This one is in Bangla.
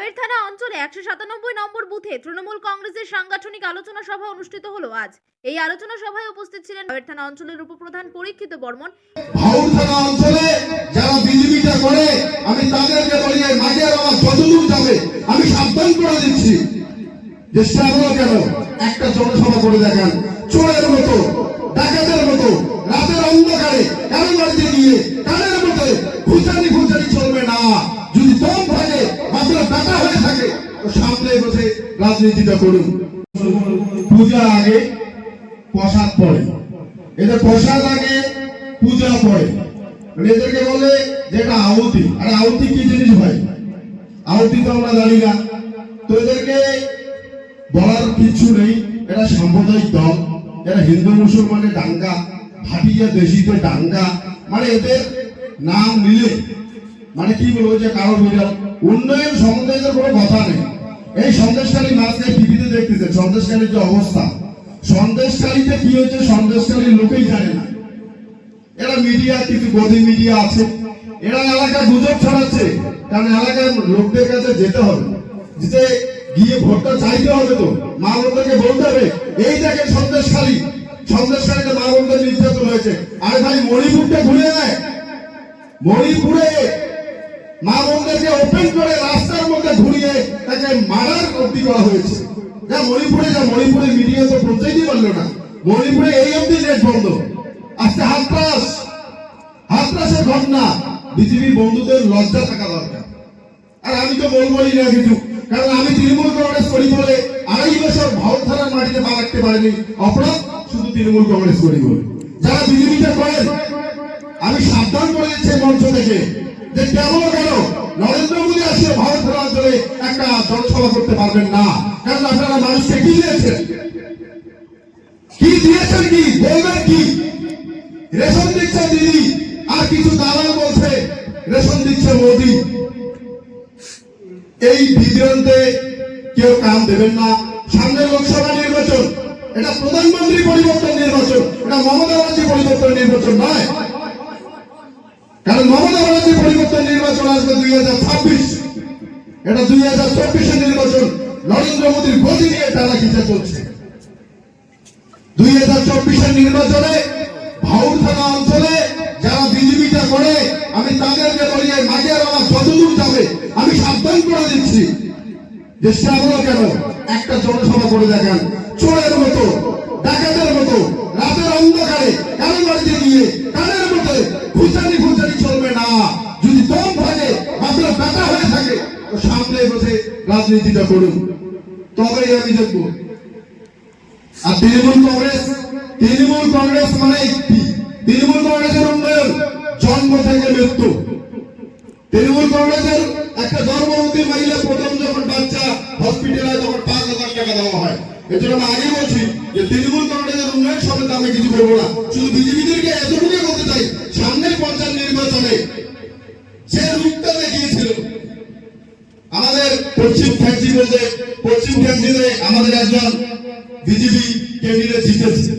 রাওয়ের থানা অঞ্চলে একশো সাতানব্বই নম্বর বুথে তৃণমূল কংগ্রেসের সাংগঠনিক আলোচনা সভা অনুষ্ঠিত হলো আজ। এই আলোচনা সভায় উপস্থিত ছিলেন রাওয়ের থানা অঞ্চলের উপপ্রধান পরীক্ষিত বর্মন। থানা অঞ্চলে যারা বিজেপিটা করে, আমি তাদেরকে বলি মাঝের আমার যতদূর যাবে, আমি সাবধান করে দিচ্ছি। যে কেন? একটা জনসভা করে চোরের মতো, ডাকাতের মতো, রাতের অন্ধকারে কারও বাড়িতে গিয়ে মতো চলবে না। সামনে বসে রাজনীতিটা করুন। পূজা আগে, প্রসাদ পড়ে এদের প্রসাদ আগে, পূজা পড়ে মানে এদেরকে বলে যেটা আহুতি। আর আহুতি কি জিনিস ভাই? আহুতি তো আমরা জানি না। তো এদেরকে বলার কিছু নেই। এরা সাম্প্রদায়িক দল। এরা হিন্দু মুসলমানের দাঙ্গা, ভাটিয়া দেশিতে দাঙ্গা মানে এদের নাম নিলে মানে কি বলব যে কারও বিরল উন্নয়ন সম্বন্ধে কোনো কথা নেই। এই সন্দেশকালী মাঝে টিভিতে দেখতেছে সন্দেশকালীর যে অবস্থা। সন্দেশকালীতে কি হয়েছে সন্দেশকালীর লোকেই জানে না। এরা মিডিয়া, কিছু গদি মিডিয়া আছে। এরা এলাকায় গুজব ছড়াচ্ছে, কারণ এলাকায় লোকদের কাছে যেতে হবে। যেতে গিয়ে ভোটটা চাইতে হবে তো, মা বোনদেরকে বলতে হবে, এই দেখেন সন্দেশখালী, সন্দেশখালীতে মা বোনদের নির্যাতন হয়েছে। আরে ভাই, মণিপুরটা ঘুরে নেয় মণিপুরে মা বোনদেরকে ওপেন করে রাস্তার মধ্যে ঘুরিয়ে তাকে মারার অব্দি করা হয়েছে। যা মণিপুরে যা মণিপুরে মিডিয়া তো পৌঁছাইতে পারল না। মণিপুরে এই অব্দি নেট বন্ধ। আজকে হাতরাস। হাতরাসের ঘটনা। বিজেপির বন্ধুদের লজ্জা থাকা দরকার। আর আমি তো বলবোই না কিছু। কারণ আমি তৃণমূল কংগ্রেস করি বলে আড়াই বছর ভারত থানার মাটিতে পা রাখতে পারিনি অপরাধ, শুধু তৃণমূল কংগ্রেস করি বলে। যারা বিজেপিটা করেন আমি সাবধান করে দিচ্ছি মঞ্চ থেকে। যে কেমন কেন নরেন্দ্র মোদী আসলে ভারত অঞ্চলে একটা জনসভা করতে পারবেন না? কারণ আপনারা মানুষকে কি দিয়েছেন? কি দিয়েছেন কি? বলবেন কি? রেশন দিচ্ছে দিদি, আর কিছু দালাল বলছে, রেশন দিচ্ছে মোদি। এই বিভ্রান্তে কেউ কান দেবেন না। সামনে লোকসভা নির্বাচন, এটা প্রধানমন্ত্রী পরিবর্তন নির্বাচন, এটা মমতা ব্যানার্জি পরিবর্তন নির্বাচন নয়। কারণ মমতা ব্যানার্জি পরিবর্তন নির্বাচন আসবে দুই হাজার ছাব্বিশ। এটা দুই হাজার চব্বিশের নির্বাচন। নরেন্দ্র মোদীর গতি নিয়ে টানা খিচে চলছে? দুই হাজার চব্বিশের নির্বাচনে ভাউর থানা অঞ্চলে যারা বিজেপিটা করে, আমি তাদেরকে বলি এই মাঝের আমার যতদূর যাবে, আমি সাবধান করে দিচ্ছি। যে শ্রাবণ কেন? একটা জনসভা করে দেখান। চোরের মতো ডাকাতের মতো রাতের অন্ধকারে কারও বাড়িতে গিয়ে কানের মতো খুচানি খুচানি চলবে না যদি দম থাকে, মাত্র টাকা হয়ে থাকে। তো সামনে বসে রাজনীতিটা করুন। তবেই আমি দেখব। আর তৃণমূল কংগ্রেস তৃণমূল কংগ্রেস মানে কি? তৃণমূল কংগ্রেসের উন্নয়ন, জন্ম থেকে মৃত্যু। তৃণমূল কংগ্রেসের একটা গর্ভবতী মহিলা প্রথম যখন বাচ্চা হসপিটালে তখন পাঁচ হাজার টাকা দেওয়া হয়। এজন্য আমি আগে বলছি যে তৃণমূল কংগ্রেসের উন্নয়ন সম্বন্ধে আমি কিছু বলব না। শুধু বিজেপিদেরকে এতটুকু পশ্চিম ফ্যান্সি বলতে পশ্চিম ফ্যান্সিতে আমাদের একজন বিজেপি ক্যান্ডিডেট জিতেছে।